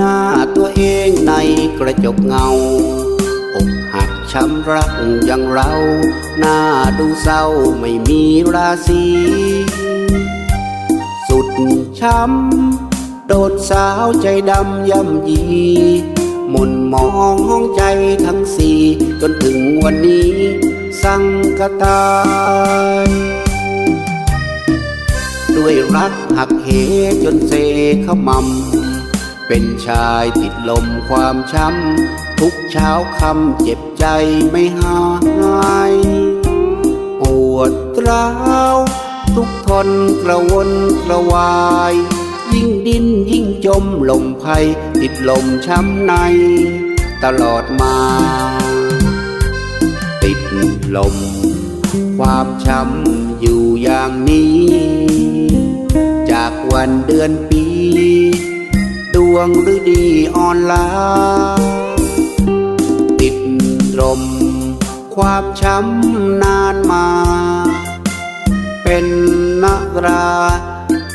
นาตัวเองในกระจบเงาอกหักช้ำรักอย่างเรา หน้าดูเศร้าไม่มีราศีสุดช้ำโดดสาวใจดำย่ำยีหมุนมองห้องใจทั้งสี่จนถึงวันนี้สังกตายด้วยรักหักเหจนเซขมำ เป็นชายติดลมความช้ำ ทุกเช้าคำเจ็บใจไม่หายปวดร้าวทุกทนกระวนกระวาย ยิ่งดิ้นยิ่งจมลมภัย ติดลมช้ำใน ตลอดมา ติดลม ความช้ำอยู่อย่างนี้ จากวันเดือนปี วงฤดีอ่อนล้า ติดลมความช้ำนานมา เป็นนักรา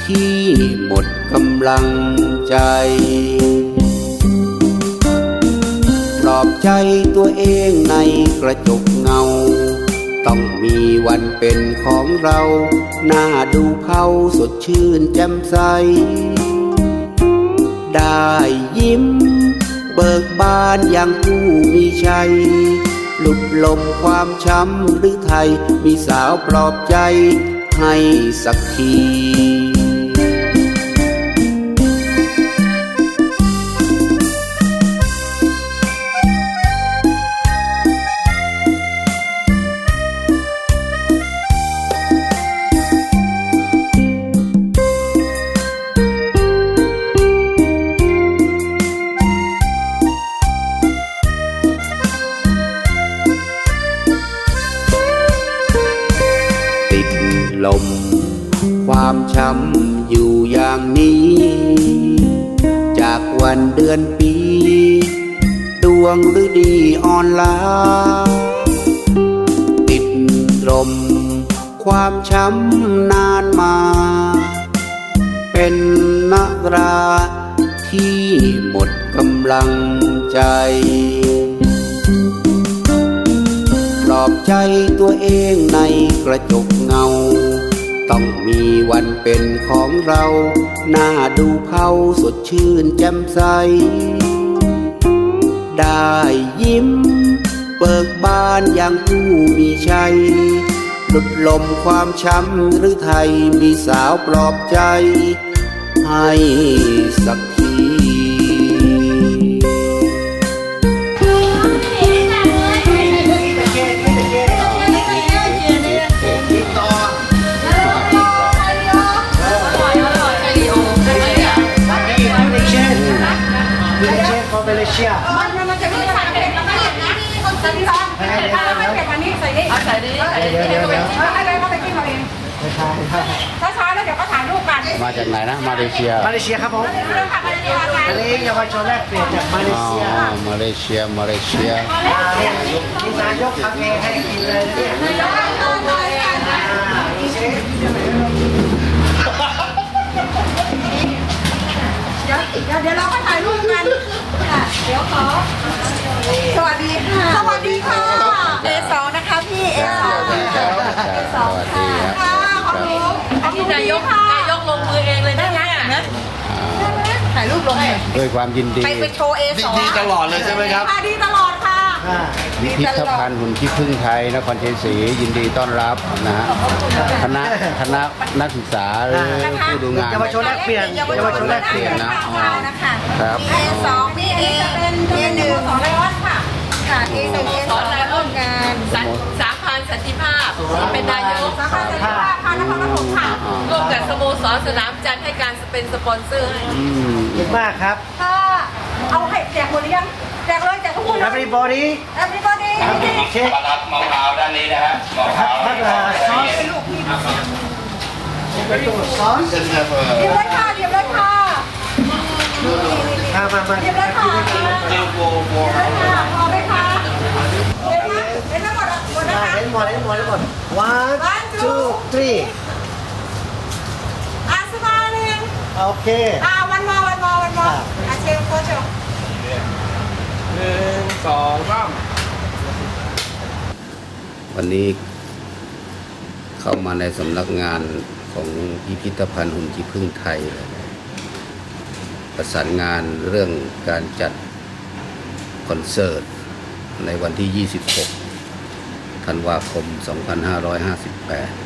ที่หมดกำลังใจปลอบใจตัวเองในกระจกเงา ต้องมีวันเป็นของเรา หน้าดูเผาสดชื่นแจ่มใส ได้ยิ้ม เบิกบานอย่างผู้มีชัย หลุดลมความช้ำหรือไทย มีสาวปลอบใจให้สักทีำอยู่อย่างนี้ จากวันเดือนปี ดวงฤดีอ่อนล้า ติดลม ความช้ำนานมา เป็นนักราที่หมดกำลังใจปลอบใจตัวเองในกระจกเงา ต้องมีวันเป็นของเรา หน้าดูเผาสดชื่นแจ่มใส ได้ยิ้มเบิกบานอย่างผู้มีชัยหลุดลมความช้ำหรือไทยมีสาวปลอบใจ ให้สักที ช้าๆแล้วเดี๋ยวก็ถ่ายรูปกัน มาจากไหนนะมาเลเซีย มาเลเซียครับผมอันนี้เยาวชนแรกเปลี่ยนจากมาเลอ๋อเซียมาเลเซียมาเลเซียนี่นายกทำเองให้กินเลยเนี่ยอ่า ดูสิเดี๋ยวเดี๋ยวเดี๋ยวเราก็ถ่ายรูปกันค่ะเดี๋ยวขอ สวัสดีค่ะ สวัสดีค่ะ เอสองนะคะพี่เอสองสวัสดีครับสวัสดีครับค่ะขอบคุณขอบคุณนายกนายกลงมือเองเลยได้ไหมเนี่ยถ่ายรูปลงหน่อยด้วยความยินดี ไปไปโชว์เอสองดีตลอดเลยใช่ไหมครับค่ะดีตลอดค่ะอ่า พิพิธภัณฑ์หุ่นขี้ผึ้งไทยนครชัยศรียินดีต้อนรับนะฮะคณะคณะนักศึกษาหรือผู้ดูงานเยาวชนแรกเปลี่ยนเยาวชนแรกเปลี่ยนนะอ๋อนะคะครับมีเอสองมีเอเป็นเอหนึ่งสองไลออนค่ะค่ะเอหนึ่งเอสองร่วมงานสามพันสันติภาพเป็นนายกสาขาสันติภาพค่ะนครปฐมค่ะร่วมกับสโมสรสนามจันทร์ให้การเป็นสปอนเซอร์ให้อืมขอบคุณมากครับถ้าเอาให้แจกหมดหรือยัง everybody everybody เค้กมารับมะพร้าวด้านนี้นะฮะมะพพัร้าดวพัดลาซอสเป็นตัวซอสเส้นเนื้อเฟอร์เรียบเลยค่ะเรียบเลยค่ะมามามาเรียบเลยค่ะเจลโบโบเรียบเลยค่ะพอไหมคะเห็นไหมเห็นทั้งหมดอะหมดนะอ่าคะเห็นหมดเห็นหมดเห็นหมด one two three อะสมาหนึ่งโอเคอะวันมอวันมอวันมอครับอะเชลโคชเชลนึ่ง สองสามวันนี้เข้ามาในสำนักงานของพิพิธภัณฑ์หุ่นขี้ผึ้งไทยเลยประสานงานเรื่องการจัดคอนเสิร์ตในวันที่ 26 ธันวาคม 2558